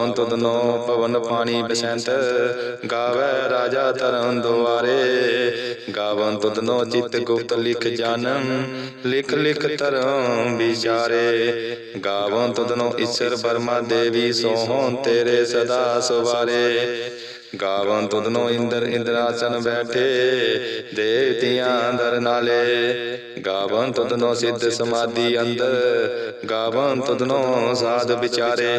ਗਾਵਨ ਤੁਧਨੋ ਪਵਨ ਪਾਣੀ ਬਸੰਤ, ਗਾਵੇ ਰਾਜਾ ਧਰਮ ਦੁਆਰੇ। ਗਾਵਨ ਤੁਧਨੋ ਚਿਤ ਗੁਪਤ ਲਿਖ ਜਾਨਮ, ਲਿਖ ਲਿਖ ਧਰਮ ਵਿਚਾਰੇ। ਗਾਵਨ ਤੁਧਨੋ ਈਸ਼ਰ ਬਰਮਾ ਦੇਵੀ ਸੋਹਣ ਤੇਰੇ ਸਦਾ ਸੁਵਾਰੇ। ਗਾਵਨ ਤੁਧਨੋ ਇੰਦਰ ਇੰਦਰਾਸਨ ਬੈਠੇ, ਦੇਵਤਿਆਂ ਦਰ ਨਾਲੇ। ਗਾਵਨ ਤੁਧਨੋ ਸਿੱਧ ਸਮਾਧੀ ਅੰਦਰ, ਗਾਵਨ ਤੁਧਨੋ ਸਾਧ ਵਿਚਾਰੇ।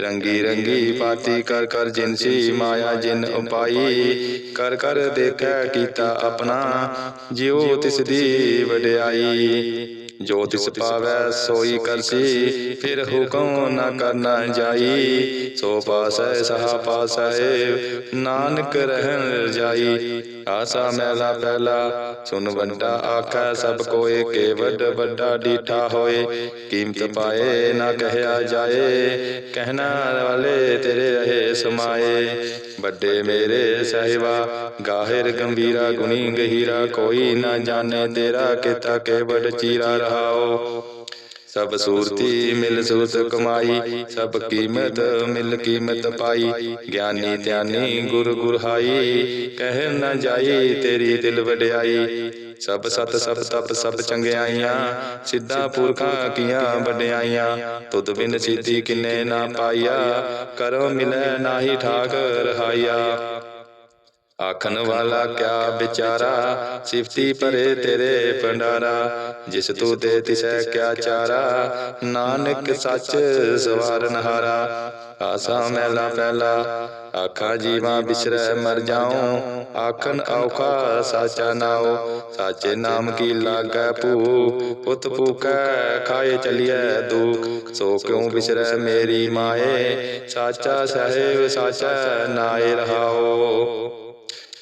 ਰੰਗੀ ਰੰਗੀ ਪਾਤੀ ਕਰ ਕਰ ਜਿਨਸੀ ਮਾਇਆ, ਜਿਨ ਉਪਾਈ, ਕਰ ਕਰ ਦੇਖੈ ਕੀਤਾ ਆਪਣਾ, ਜਿਉ ਤਿਸ ਦੀ ਵਡਿਆਈ। ਜੋ ਤਿਸ ਪਾਵੈ ਸੋਈ ਕਰਸੀ ਫਿਰ ਹੁਕਮ ਨਾ ਕਰਨਾ ਜਾਈ। ਸੋ ਪਾਸੈ ਸਹਾ ਪਾਸੈ ਨਾਨਕ ਰਹਿਣ ਜਾਈ। ਆਸਾ ਮੈਲਾ ਪਹਿਲਾ ਸੁਨ ਵੱਡਾ ਆਖੈ ਸਭ ਕੋਏ ਕੇ ਵੱਡ ਵੱਡਾ ਡੀਠਾ ਹੋਏ। ਕੀਮਤ ਪਾਏ ਨਾ ਕਹਿਆ ਜਾਏ। ਕਹਿਣਾ ਵਾਲੇ ਤੇਰੇ ਰਹੇ ਸਮਾਏ। ਵੱਡੇ ਮੇਰੇ ਸਹਿਬਾ, ਗਾਹਿਰ ਗੰਭੀਰਾ, ਗੁਣੀ ਗਹੀਰਾ, ਕੋਈ ਨਾ ਜਾਣੇ ਤੇਰਾ ਕਿਤਾ ਕੇ ਵੱਡ ਚੀਰਾ ਰਹਾਓ। ਸਭ ਸੂਰਤੀ ਮਿਲ ਸੂਰਤ ਕਮਾਈ, ਸਭ ਕੀਮਤ ਮਿਲ ਕੀਮਤ ਪਾਈ। ਗਿਆਨੀ ਧਿਆਨੀ ਗੁਰ ਗੁਰਹਾਈ ਕਹਿ ਨਾ ਜਾਈ ਤੇਰੀ ਦਿਲ ਵਡਿਆਈ। ਸਭ ਸਤ ਸਭ ਤਪ ਸਭ ਚੰਗਿਆਈਆਂ ਸਿੱਧਾ ਪੁਰਖਾਂ ਕੀਆਂ ਵਡਿਆਈਆਂ ਤੁਧ ਬਿਨ ਸਿੱਧੀ ਕਿਨੇ ਨਾ ਪਾਈਆ ਕਰੋ ਮਿਲੈ ਨਾਹੀ ਠਾਕ ਰਹਾਈਆ ਆਖਣ ਵਾਲਾ ਕਿਆ ਵਿਚਾਰਾ, ਸਿਫਤੀ ਭਰੇ ਤੇਰੇ ਭੰਡਾਰਾ। ਜਿਸ ਤੂੰ ਦੇ ਤਿਸੈ ਕਿਆ ਚਾਰਾ, ਨਾਨਕ ਸੱਚ ਸਵਾਰਨ ਹਾਰਾ। ਆਸਾ ਮੈਲਾ ਪਹਿਲਾ ਆਖਾਂ ਜੀਵਾਂ ਬਿਸਰੈ ਮਰ ਜਾਉ ਆਖਣ ਔਖਾ ਸਾਚਾ ਨਾਉ ਸਾਚੇ ਨਾਮ ਕੀ ਲਾਗੈ ਭੂ ਪੁੱਤ ਭੂਕੈ ਖਾਏ ਚਲੀਐ ਦੁਖ ਸੋ ਕਿਉ ਬਿਸਰੈ ਮੇਰੀ ਮਾਏ ਸਾਚਾ ਸਾਹਿਬ ਸਾਚਾ ਨਾਏ ਰਹਾਓ।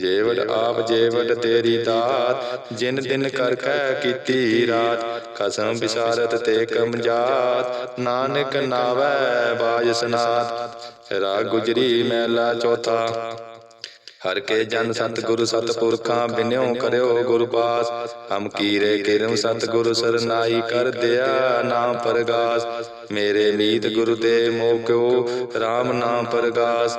ਜੇਵੜ ਆਪ ਜੇਵੜ ਤੇਰੀ ਦਾਤ ਜਿਨ ਦਿਨ ਕਰ ਕੈ ਕੀਤੀ ਰਾਤ। ਖਸਮ ਵਿਸਾਰਤ ਤੇ ਕਮਜਾਤ। ਨਾਨਕ ਨਾਵੈ ਬਾਜ ਸਨਾਤ। ਰਾਗ ਗੁਜਰੀ ਮਹਿਲਾ ਚੌਥਾ। ਹਰ ਕੇ ਜਨ ਸਤਿਗੁਰੂ ਸਤਿਪੁਰਖਾਂ ਬਿਨਿਓ ਕਰਿਓ ਗੁਰ ਪਾਸ। ਹਮ ਕੀਰੇ ਕਿਰਮ ਸਤਿਗੁਰੂ ਸਰਨਾਈ ਕਰ ਦਿਆ ਨਾਮ ਪਰਗਾਸ। ਮੇਰੇ ਮੀਤ ਗੁਰੂ ਤੇ ਮੋਕਿਓ RAM ਨਾਮ ਪਰਗਾਸ।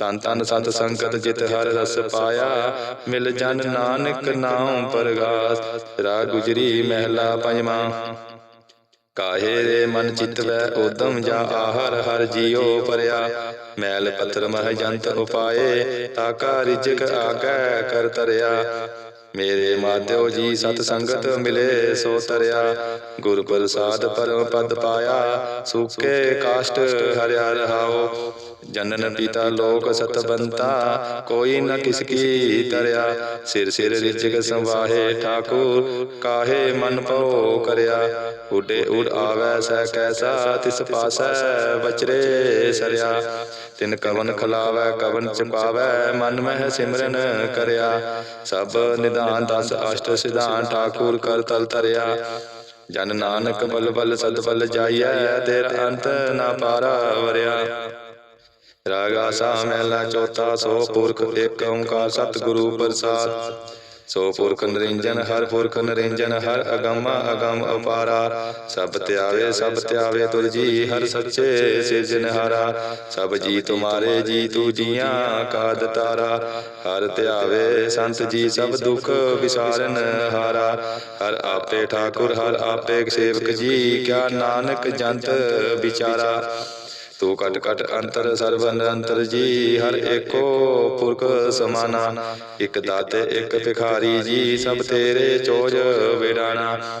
ਤਨ ਤਨ ਸਤ ਸੰਗਤ ਜਿਤ ਹਰ ਰਸ ਪਾਇਆ। ਮਿਲ ਜਨ ਨਾਨਕ ਨਾਮ ਪਰਗਾਸ। ਰਾ ਗੁਜਰੀ ਮਹਿਲਾ ਪੰਜਵਾਂ। ਕਾਹੇ ਰੇ ਮਨ ਚਿਤ ਉਦਮ ਜਾ ਆਹਰ ਹਰ ਜੀਉ ਪਰਿਆ। ਮੈਲ ਪੱਥਰ ਮਹ ਜੰਤ ਉਪਾਏ ਤਾਕਾ ਰਿਜਕ ਆਗੈ ਕਰ ਤਰਿਆ। ਮੇਰੇ ਮਾਧਿਓ ਜੀ ਸਤ ਸੰਗਤ ਮਿਲੇ ਸੋ ਤਰਿਆ। ਗੁਰ ਪ੍ਰਸਾਦ ਪਰਮ ਪਦ ਪਾਇਆ, ਸੁਕੇ ਕਾਸ਼ਟ ਹਰਿਆ ਰਹਾਓ ਜਨਨ ਪਿਤਾ ਲੋਕ ਸਤਬੰਤਾ ਕੋਈ ਨ ਕਿਸ ਕੀ ਤਰਿਆ। ਸਿਰ ਸਿਰ ਰਿਜਕ ਸੰਵਾਹੇ ਠਾਕੁਰ, ਕਾਹੇ ਮਨ ਪਉ ਕਰਿਆ। ਉਡੇ ਉਡ ਆਵੈ ਸਹਿ ਕੈਸਾ, ਤਿਸ ਪਾਸੈ ਬਚਰੇ ਸਰਿਆ। ਤਿਨ ਕਵਨ ਖਲਾਵੈ, ਕਵਨ ਚਪਾਵੈ ਮਨ ਮਹਿ ਸਿਮਰਨ ਕਰਿਆ। ਸਭ ਨਿਦਾਨ ਦਸ ਅਸ਼ਟ ਸਿਧਾਨ ਠਾਕੁਰ ਕਰ ਤਲ ਤਰਿਆ। ਜਨ ਨਾਨਕ ਬਲ ਬਲ ਸਦ ਬਲ ਜਾਈਐ ਤੇਰਾ ਅੰਤ ਨਾ ਪਾਰਾ ਵਰਿਆ। ਰਾਗਾ ਸਾ ਮਹਿਲਾ ਚੌਥਾ, ਸੋ ਪੁਰਖ ਏਕ ਓੰਕਾਰ ਸਤਿਗੁਰੂ ਪ੍ਰਸਾਦ। ਸੋ ਪੁਰਖ ਨਿਰੰਜਨ, ਹਰ ਪੁਰਖ ਨਿਰੰਜਨ, ਹਰ ਅਗੰਮ ਅਗੰਮ ਅਪਾਰਾ। ਸਭ ਧਿਆਵੇ ਸਭ ਧਿਆਵੇ ਤੁਰ ਜੀ, ਹਰ ਸੱਚੇ ਸਿਰਜਨਹਾਰਾ ਸਭ ਜੀ ਤੁਮਾਰੇ, ਜੀ ਤੂ ਜੀਆਂ ਕਾ ਦਤਾਰਾ। ਹਰ ਧਿਆਵੇ ਸੰਤ ਜੀ ਸਭ ਦੁਖ ਵਿਸਾਰਨ ਹਾਰਾ। ਹਰ ਆਪੇ ਠਾਕੁਰ, ਹਰ ਆਪੇ ਸੇਵਕ ਜੀ, ਕਿਆ ਨਾਨਕ ਜੰਤ ਵਿਚਾਰਾ। ਤੂੰ ਕਟ ਕਟ ਅੰਤਰ ਸਰਬ ਨਿਰੰਤਰ ਜੀ, ਹਰ ਏਕੋ ਪੁਰਖ ਸਮਾਨਾ। ਇਕ ਦਾਤੇ, ਇਕ ਭਿਖਾਰੀ ਜੀ, ਸਭ ਤੇਰੇ ਚੋਜ ਵਿਡਾਣਾ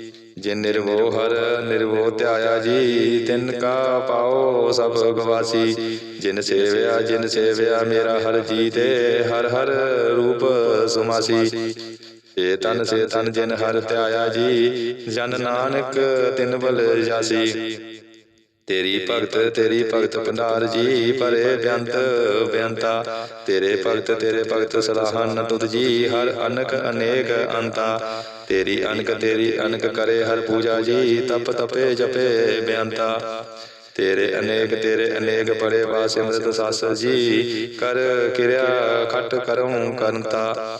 ਜਿਨ ਨਿਰਵੋ ਹਰ ਨਿਰਵੋ ਧਿਆਇਆ ਜੀ, ਤਿਨ ਕਾ ਪਾਓ ਸਭ ਗਵਾਸੀ। ਜਿਨ ਸੇਵਿਆ ਜਿਨ ਸੇਵਿਆ, ਮੇਰਾ ਹਰ ਜੀ ਤੇ ਹਰ ਹਰ ਰੂਪ ਸੁਮਾਸੀ। ਸੇ ਤਨ ਸੇ ਤਨ ਜਿਨ ਹਰ ਧਿਆਇਆ ਜੀ, ਜਨ ਨਾਨਕ ਤਿਨ ਬਲ ਜਾਸੀ। ਤੇਰੀ ਭਗਤ ਤੇਰੀ ਭਗਤ ਭੰਡਾਰ ਜੀ ਪਰੇ ਬੇਅੰਤ ਬੇਅੰਤਾ ਤੇਰੇ ਭਗਤ ਤੇਰੇ ਭਗਤ ਸਲਾਹਨ ਤੁਧ ਜੀ ਹਰ ਅਨਕ ਅਨੇਕ ਅੰਤਾ। ਤੇਰੀ ਅਨਕ ਤੇਰੀ ਅਨਕ ਕਰੇ ਹਰ ਪੂਜਾ ਜੀ ਤਪ ਤਪੇ ਜਪੇ ਬੇਅੰਤਾ ਤੇਰੇ ਅਨੇਕ ਤੇਰੇ ਅਨੇਕ ਬੜੇ ਵਾਸ ਸਿਮਰਤ ਸਾਸ ਜੀ ਕਰ ਕਿਰਿਆ ਖਟ ਕਰਉ ਕਰੰਤਾ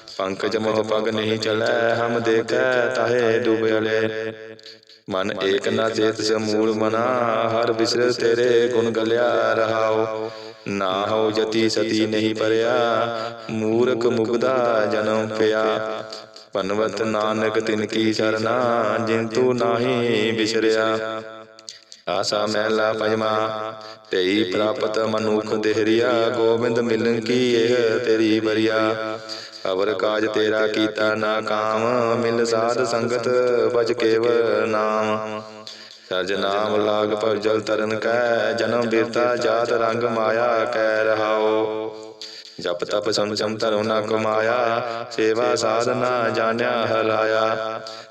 ਪੰਕਜ ਮੋਹ ਪਗ ਨਹੀਂ ਚਲੈ, ਹਮ ਦੇਖੈ ਤਾਹੇ ਡੂਬਲੇ ਮਨ ਏਕ ਨਾ ਚੇਤ ਸਮੂਲ ਮਨਾ, ਹਰ ਬਿਸਰ ਤੇਰੇ ਗੁਣ ਗਲਿਆ ਰਹਾਉ। ਨਾ ਹੋ ਜਤੀ ਸਤੀ ਨਹੀਂ ਪਰਿਆ, ਮੂਰਖ ਮੁਗਦਾ ਜਨਮ ਪਿਆ। ਪਨਵਤ ਨਾਨਕ ਤਿਨ ਕੀ ਸਰਨਾ ਜਿਨ ਤੂ ਨਾਹੀ ਬਿਸਰਿਆ। ਆਸਾ ਮਹਿਲਾ ਪੰਜਵਾ ਤੇਈ ਪ੍ਰਾਪਤ ਮਨੁਖ ਦੇਹਰੀਆ, ਗੋਬਿੰਦ ਮਿਲਨ ਕੀ ਇਹ ਤੇਰੀ ਬਰੀਆ ਅਵਰ ਕਾਜ ਤੇਰਾ ਕੀਤਾ ਨਾ ਕਾਮ ਮਿਲ ਸਾਧ ਸੰਗਤ ਬਚ ਕੇਵਲ ਨਾਮ। ਸਰਜ ਨਾਮ ਲਾਗ ਪਰ ਜਲ ਤਰਨ ਕੈ ਜਨਮ ਬਿਰਤਾ ਜਾਤ ਰੰਗ ਮਾਇਆ ਕੈ ਰਹਾਓ। ਜਪ ਤਪ ਸੰਚਮ ਧਰੋ ਨਾ ਕਮਾਇਆ ਸੇਵਾ ਸਾਧਨਾ ਜਾਣਿਆ ਹਰਾਇਆ।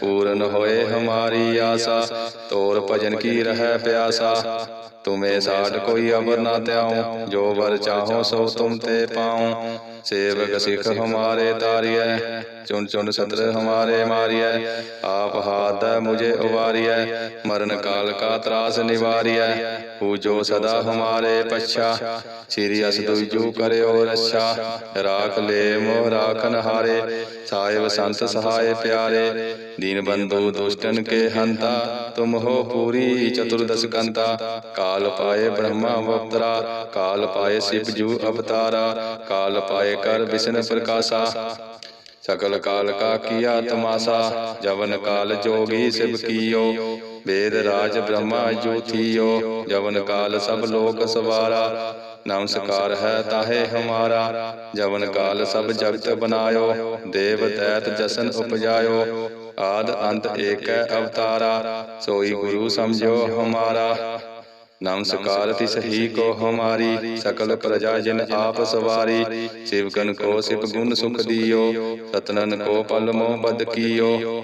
ਪੂਰਨ ਹੋਏ ਹਮਾਰੀ ਆਸਾ, ਤੋਰ ਭਜਨ ਕੀ ਰਹਿ ਪਿਆਸਾ। ਤੁਮੇ ਸਾਡ ਕੋਈ ਅਬਰ ਨਾ ਤਿਆਉ ਜੋ ਵਰ ਚਾਹੋ ਸੋ ਤੁਮ ਤੇ ਪਾਉ। ਸੇਵਕ ਸਿਖ ਹਮਾਰੇ ਤਾਰੀਐ। ਚੁਨ ਚੁਨ ਸਤਰ ਹਮਾਰੇ ਮਾਰੀਐ। ਆਪ ਹਾਦੈ ਮੁਝੇ ਉਵਾਰੀਐ। ਮਰਨ ਕਾਲ ਕਾ ਤਰਾਸ ਨਿਵਾਰੀਐ। ਪੂਜੋ ਸਦਾ ਹਮਾਰੇ ਪਛਾ। ਸ੍ਰੀ ਅਸ ਦੁਜੂ ਕਰਿਓ ਰੱਛਾ ਰਾਖ ਲੈ ਮੋਹ ਰਾਖਨ ਹਾਰੇ। ਸਾਹਿਬ ਸੰਤ ਸਹਾਇ ਪਿਆਰੇ। ਦੀਨ ਬੰਧੂ ਦੁਸ਼ਟਨ ਕੇ ਹੰਤਾ। ਤੁਮ ਹੋ ਪੂਰੀ ਚਤੁਰਦਸ ਕੰਤਾ। ਕਾਲ ਪਾਏ ਬ੍ਰਹਮਾ ਅਵਤਰਾ। ਕਾਲ ਪਾਏ ਸਿਵ ਜੂ ਅਵਤਾਰਾ। ਕਾਲ ਪਾਏ ਕਰ ਵਿਸ਼ਨ ਪ੍ਰਕਾਸ਼ਾ। ਸਕਲ ਕਾਲ ਕਾ ਕੀਆ ਤਮਾਸਾ ਜਵਨ ਕਾਲ ਜੋਗੀ ਸਿਵ ਕੀਓ। ਵੇਦ ਰਾਜ ਬ੍ਰਹਮਾ ਜੋਤੀਓ ਜਵਨ ਕਾਲ ਸਭ ਲੋਕ ਸਵਾਰਾ। ਨਮਸਕਾਰ ਹੈ ਤਾਹੇ ਹਮਾਰਾ, ਜਵਨ ਕਾਲ ਸਭ ਜਗਤ ਬਨਾਇਓ। ਦੇਵ ਤੈਤ ਜਸਨ ਉਪਜਾਇਓ, ਆਦ ਅੰਤ ਏਕੈ ਅਵਤਾਰਾ। ਸੋਈ ਗੁਰੂ ਸਮਝੋ ਹਮਾਰਾ। ਨਮਸਕਾਰ ਤਿਸ ਹੀ ਕੋ ਹਮਾਰੀ ਸਕਲ ਪ੍ਰਜਾ ਜਿਨ ਆਪ ਸਵਾਰੀ ਸਿਵਕਨ ਕੋ ਸਿਪ ਗੁਣ ਸੁਖ ਦਿਓ ਸਤਨਨ ਕੋ ਪਲ ਮੋ ਬਦ ਕੀਓ।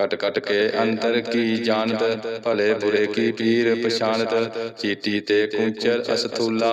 ਕਟ ਕਟ ਕੇ ਅੰਤਰ ਕੀ ਜਾਣਤ ਭਲੇ ਬੁਰੇ ਕੀ ਪੀਰ ਪਛਾਨਤ ਚੀਟੀ ਤੇ ਕੁੰਚਰ ਅਸਥੂਲਾ।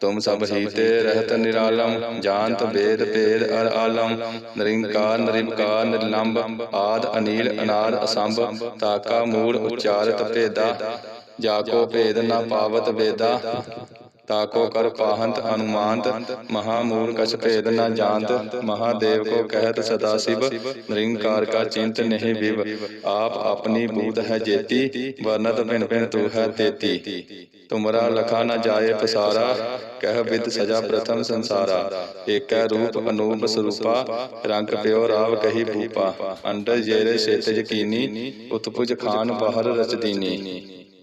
ਤੁਮ ਸਭ ਹੀ ਤੇ ਰਹਿਤ ਨਿਰਾਲਮ ਜਾਣਤ ਵੇਦ ਭੇਦ ਅਰ ਆਲਮ। ਨਿਰੰਕਾਰ ਨਿਰਵਕਾਰ ਨਿਰਲੰਬ, ਆਦ, ਅਨੀਲ, ਅਨਾਦ, ਅਸੰਭ, ਤਾਕਾ ਮੂੜ ਉਚਾਰਤ ਭੇਦਾ ਜਾ ਕੋ ਭੇਦ ਨਾ ਪਾਵਤ ਵੇਦਾ। ਤਾਕੋ ਕਰ ਪਾਹੰਤ ਅਨੁਮਾਨਤ, ਮਹਾਮੂਲ ਕਛ ਭੇਦ ਨ ਜਾਣਤ, ਮਹਾਦੇਵ ਕੋ ਕਹਿਤ ਸਦਾ ਸਿਵ, ਨਿਰੰਕਾਰ ਕਾ ਚਿੰਤ ਨਹੀਂ ਵਿਵ, ਆਪ ਆਪਣੀ ਬੂਤ ਹੈ ਜੇਤੀ, ਵਰਨਤ ਭਿਨ ਭਿਨ ਤੂ ਹੈ ਤੇਤੀ। ਤੁਮਰਾ ਲਖਾ ਨ ਜਾਏ ਪਸਾਰਾ, ਕਹਿ ਵਿਦ ਸਜਾ ਪ੍ਰਥਮ ਸੰਸਾਰਾ। ਏਕੈ ਰੂਪ ਅਨੂਪ ਸਰੂਪਾ, ਰੰਗ ਪਿਓ ਰਾਵ ਕਹੀ ਭੂਪਾ। ਅੰਡਰ ਜੇਰੇ ਛੇਤਜ ਕੀਨੀ, ਉਤਪੁਜ ਖਾਨ ਬਾਹਰ ਰਚਦੀਨੀ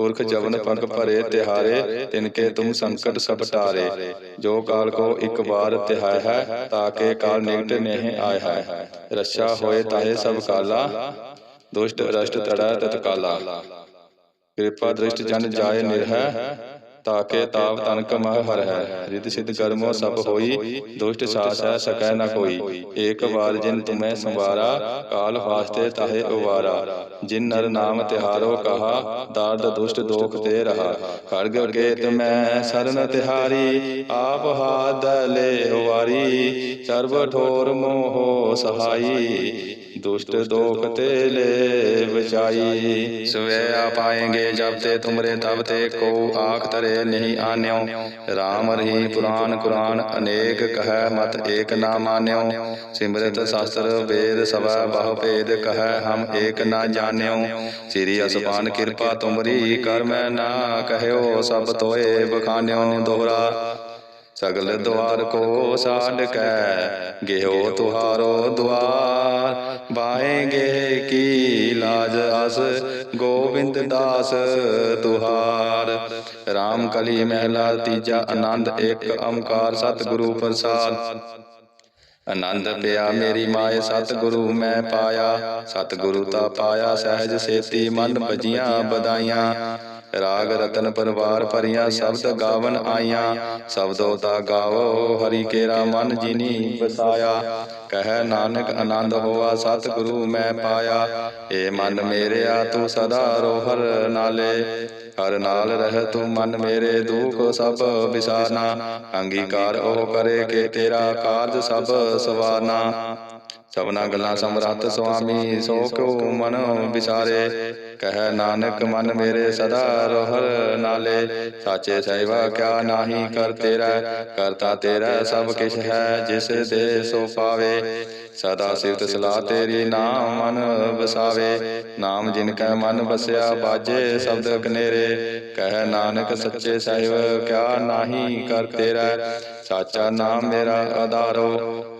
ਪੁਰਖ ਜਵਨ ਪਗ ਭਰੇ ਤਿਹਾਰੇ ਤਿਨਕੇ ਤੁਮ ਸੰਕਟ ਸਭ ਟਾਰੇ। ਜੋ ਕਾਲ ਕੋ ਇੱਕ ਵਾਰ ਤਿਹਾਇ ਹੈ ਤਾਕੇ ਕਾਲ ਨਿਕਟ ਨਹੀਂ ਆਇ ਹੈ। ਰੱਛਾ ਹੋਏ ਤਾਹੇ ਸਭ ਕਾਲਾ ਦੁਸ਼ਟ ਰਸ਼ਟ ਤੜਾ ਤਤਕਾਲਾ। ਕਿਰਪਾ ਦ੍ਰਿਸ਼ਟ ਜਨ ਜਾਏ ਨਿਰਹਿ ਤਾਕੇ ਤਾਪ ਤਨਕ ਮਹ ਹਰ ਹੈ। ਰਿਤ ਸਿਧ ਕਰਮੋ ਸਭ ਹੋਈ, ਦੁਸ਼ਟ ਸਾਸੈ ਸਕੈ ਨ ਕੋਈ ਏਕ ਵਾਰ ਜਿਨ ਤੁਮੈ ਸੰਵਾਰਾ, ਕਾਲ ਫਾਸਤੇ ਤਾਹੇ ਉਵਾਰਾ। ਜਿਨ ਨਰ ਨਾਮ ਤਿਹਾਰੋ ਕਹਾ, ਦਰਦ ਦੁਸ਼ਟ ਦੋਖ ਤੇ ਰਹਾ। ਖੜਗ ਕੇਤ ਮੈਂ ਸਰਨ ਤਿਹਾਰੀ, ਆਪ ਹਾਦ ਲੈ ਵਾਰੀ ਸਰਬ ਠੋਰ ਮੋਹ ਸਹਾਈ, ਦੁਸ਼ਟ ਦੋਖ ਤੇ ਲੈ ਬਚਾਈ। ਸਵੇ ਆ ਪਾਏਂਗੇ ਜਬ ਤੇ ਤੁਮਰੇ ਤਬ ਤੇ ਕੋ ਆਖ ਤਰੇ। ਨਹੀਂ ਆਨਿਓ। RAM ਰਹੀ ਪੁਰਾਨ ਕੁਰਾਨ ਅਨੇਕ ਕਹੈ ਮਤ ਏਕ ਨਾ ਮਾਨਿਓ। ਸਿਮਰਤ ਸ਼ਾਸਤਰ ਵੇਦ ਸਭਾ ਬਹੁ ਭੇਦ ਕਹੈ ਹਮ ਏਕ ਨਾ ਜਾਣਿਓ। ਸ੍ਰੀ ਅਸਪਾਨ ਕਿਰਪਾ ਤੁਮਰੀ ਕਰ ਮੈਂ ਨਾ ਕਹਿਓ ਸਭ ਤੋਏ ਬਖਾਨਿਓ ਦੋਹਰਾ। ਸਗਲ ਦੁਆਰ ਕੋ ਸਾਡ ਕੈ ਗਿਓ ਤੁਹਾਰੋ ਦੁਆਰ ਬਾਏਗੇ ਕੀ ਲਾਜ ਅਸ ਗੋਬਿੰਦ ਦਾਸ ਤੁਹਾਰ। RAM ਕਲੀ ਮਹਿਲਾ ਤੀਜਾ ਆਨੰਦ ਇੱਕ ਓੰਕਾਰ ਸਤਿਗੁਰੂ ਪ੍ਰਸਾਦ। ਆਨੰਦ ਪਿਆ ਮੇਰੀ ਮਾਏ ਸਤਿਗੁਰੂ ਮੈਂ ਪਾਇਆ। ਸਤਿਗੁਰੂ ਤਾ ਪਾਇਆ ਸਹਿਜ ਸੇਤੀ ਮਨ ਬਜੀਆਂ ਬਦਾਈਆਂ ਰਾਗ ਰਤਨ ਪਰਵਾਰ ਭਰੀਆਂ ਸ਼ਬਦ ਗਾਵਨ ਆਈਆਂ। ਸ਼ਬਦੋ ਤਾ ਗਾਵੋ, ਹਰੀ ਕੇਰਾ ਮਨ ਜਿਨੀ ਵਸਾਇਆ। ਕਹਿ ਨਾਨਕ ਆਨੰਦ ਹੋਆ, ਸਤਿਗੁਰੂ ਮੈਂ ਪਾਇਆ। ਏ ਮਨ ਮੇਰਿਆ, ਤੂੰ ਸਦਾ ਰੋਹਰ ਨਾਲੇ। ਹਰ ਨਾਲ ਰਹਿ ਤੂੰ ਮਨ ਮੇਰੇ ਦੁਖ ਸਭ ਵਿਸਾਰਨਾ ਅੰਗੀਕਾਰ ਉਹ ਕਰੇ ਕਿ ਤੇਰਾ ਕਾਰਜ ਸਭ ਸਵਾਰਨਾ ਸਭਨਾ ਗੱਲਾਂ ਸਮਰੱਥ ਸੁਆਮੀ, ਸੋ ਕਿਉ ਮਨ ਵਿਸਾਰੇ? ਕਹਿ ਨਾਨਕ ਮਨ ਮੇਰੇ ਸਦਾ ਰੋਹਰ ਨਾਲੇ। ਸਾਚੇ ਸਹਿਵਾ ਕਿਆ ਨਾਹੀ ਕਰ ਤੇਰਾ, ਕਰਤਾ ਤੇਰਾ ਸਭ ਕਿਛ ਹੈ, ਜਿਸ ਦੇ ਸੋ ਪਾਵੇ। ਸਦਾ ਸਿਫਤ ਸਲਾਹ ਤੇਰੀ ਨਾਮ ਮਨ ਵਸਾਵੇ। ਨਾਮ ਜਿਨ ਕੈ ਮਨ ਵਸਿਆ, ਬਾਜੇ ਸ਼ਬਦ ਕਨੇਰੇ ਕਹਿ ਨਾਨਕ ਸੱਚੇ ਸਾਹਿਬ, ਕਿਆ ਨਾਹੀ ਕਰ ਤੇਰਾ। ਸਾਚਾ ਨਾਮ ਮੇਰਾ ਆਧਾਰੋ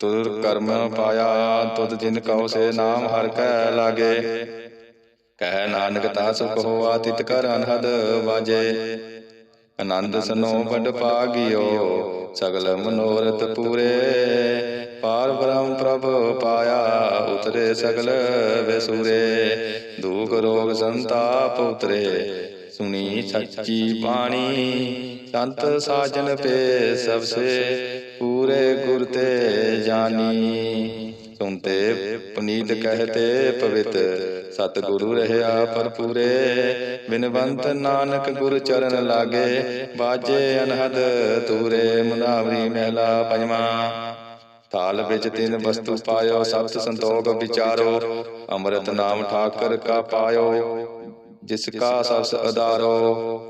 ਤੁਰ ਕਰਮ ਪਾਇਆ, ਤੁਧ ਜਿਨ ਕਉ ਸੇ ਨਾਮ ਹਰ ਕੈ ਲਾਗੇ। ਕਹਿ ਨਾਨਕ ਤਾ ਸੁਖ ਹੋਆ, ਤਿਤ ਕਰ ਅਨਹਦ ਵਾਜੇ। ਆਨੰਦ ਸਨੋ ਵਡ ਭਾਗਿਓ ਸਗਲ ਮਨੋਰਥ ਪੂਰੇ। ਪਾਰ ਬ੍ਰਹਮ ਪ੍ਰਭ ਪਾਇਆ, ਉਤਰੇ ਸਗਲ ਵਿਸੂਰੇ। ਦੂਖ ਰੋਗ ਸੰਤਾਪ ਉਤਰੇ, ਸੁਣੀ ਸੱਚੀ ਬਾਣੀ, ਸੰਤ ਸਾਜਨ ਪੇ ਸਭ ਸੇ। ਪੂਰੇ ਗੁਰ ਤੇ ਜਾਨੀ। ਸੁਨਤੇ ਪੁਨੀਤ ਕਹਤੇ ਪਵਿੱਤ, ਸਤਿਗੁਰੂ ਰਹਿਆ ਪਰਪੂਰੇ ਬਿਨਵੰਤ ਨਾਨਕ ਗੁਰ ਚਰਨ ਲਾਗੇ, ਬਾਜੇ ਅਨਹਦ ਤੂਰੇ ਮੁਨਾਵਰੀ ਮਹਿਲਾ ਪੰਜਵਾਂ। ਥਾਲ ਵਿੱਚ ਤਿੰਨ ਵਸਤੂ ਪਾਇਓ, ਸਤ ਸੰਤੋਖ ਵਿਚਾਰੋ। ਅੰਮ੍ਰਿਤ ਨਾਮ ਠਾਕਰ ਕਾ ਪਾਇਓ, ਜਿਸ ਕਾ ਸਬਸ ਅਦਾਰੋ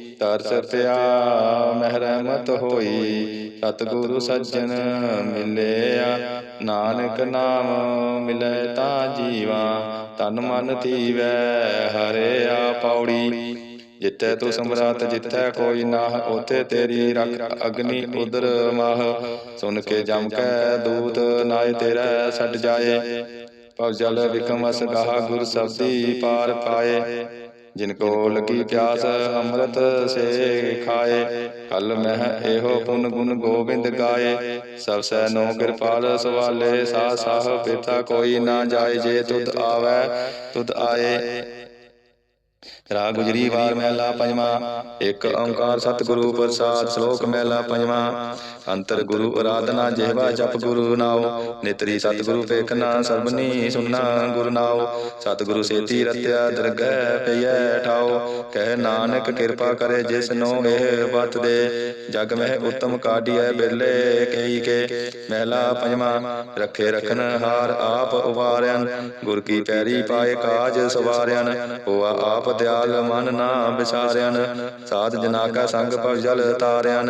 ਤਰਸ ਪਿਆ ਮਹਿਰਮਤ ਹੋਈ ਸਤਿਗੁਰੂ ਸੱਜਣ ਮਿਲਿਆ। ਨਾਨਕ ਨਾਮ ਮਿਲੇ ਤਾਂ ਜੀਵਾ ਤਨ ਮਨ ਥੀਵੈ ਹਰਿਆ ਪੌੜੀ। ਜਿੱਥੇ ਤੂੰ ਸਮਰਾਤ ਜਿੱਥੇ ਕੋਈ ਨਾਹ ਉਥੇ ਤੇਰੀ ਰੱਖ ਅਗਨੀ ਉਦਰ ਮਾਹ। ਸੁਨ ਕੇ ਜਮ ਕੈ ਦੂਤ ਨਾਏ ਤੇਰਾ ਛੱਡ ਜਾਏ। ਭਵ ਜਲ ਵਿਕਮ ਅਸ ਗਾਹ ਗੁਰ ਸਬਦੀ ਪਾਰ ਪਾਏ। ਜਿਨ ਕੋ ਲਗੀ ਪਿਆਸ, ਅੰਮ੍ਰਿਤ ਸੇ ਖਾਏ ਕਲ ਮਹਿ ਇਹੋ ਪੁਨ ਗੁਣ ਗੋਬਿੰਦ ਗਾਏ। ਸਭ ਸੈ ਨੋ ਕਿਰਪਾਲ, ਸਵਾਲੇ ਸਾ ਸਾਹ ਪਿਤਾ ਕੋਈ ਨਾ ਜਾਏ, ਜੇ ਤੁਧ ਆਵੈ, ਤੁਧ ਆਏ। ਰਾਗ ਗੁਜਰੀ ਵਾਰ ਮਹਿਲਾ ਪੰਜਵਾਂ ਇੱਕ ਓੰਕਾਰ ਸਤਿਗੁਰੂ ਪ੍ਰਸਾਦ ਸ਼ਲੋਕ ਮਹਿਲਾ ਪੰਜਵਾਂ। ਅੰਤਰ ਗੁਰੂ ਅਰਾਧਨਾ ਜਿਹਵਾ ਜਪ ਗੁਰੂ ਨਾਉ, ਨਿਤਰੀ ਸਤਿਗੁਰੂ ਵੇਖਣਾ ਸਰਬਨੀ ਸੁਨਣਾ ਗੁਰ ਨਾਉ, ਸਤਿਗੁਰੂ ਸੇਤੀ ਰਤਿਆ ਦਰਗਹਿ ਪਈਐ ਠਾਉ, ਕਹਿ ਨਾਨਕ ਕਿਰਪਾ ਕਰੇ ਜਿਸ ਨੂੰ ਇਹ ਬਤ ਦੇ, ਜਗ ਮਹਿ ਉਤਮ ਕਾਢੀਐ ਬਿਰਲੇ ਕਈ ਕੇ, ਮਹਿਲਾ ਪੰਜਵਾਂ, ਰੱਖੇ ਰਖਨ ਹਾਰ ਆਪ ਉਵਾਰਿਆਨ ਗੁਰ ਕੀ ਪੈਰੀ ਪਾਏ ਕਾਜ ਸਵਾਰਿਆਨ ਹੋਆ ਆਪ ਦਿਆਲ ਮਨ ਨਾ ਵਿਸਾਰਿਆਨ ਸਾਧ ਜਨਾ ਕਾ ਸੰਗ ਭਵ ਜਲ ਤਾਰਿਆਨ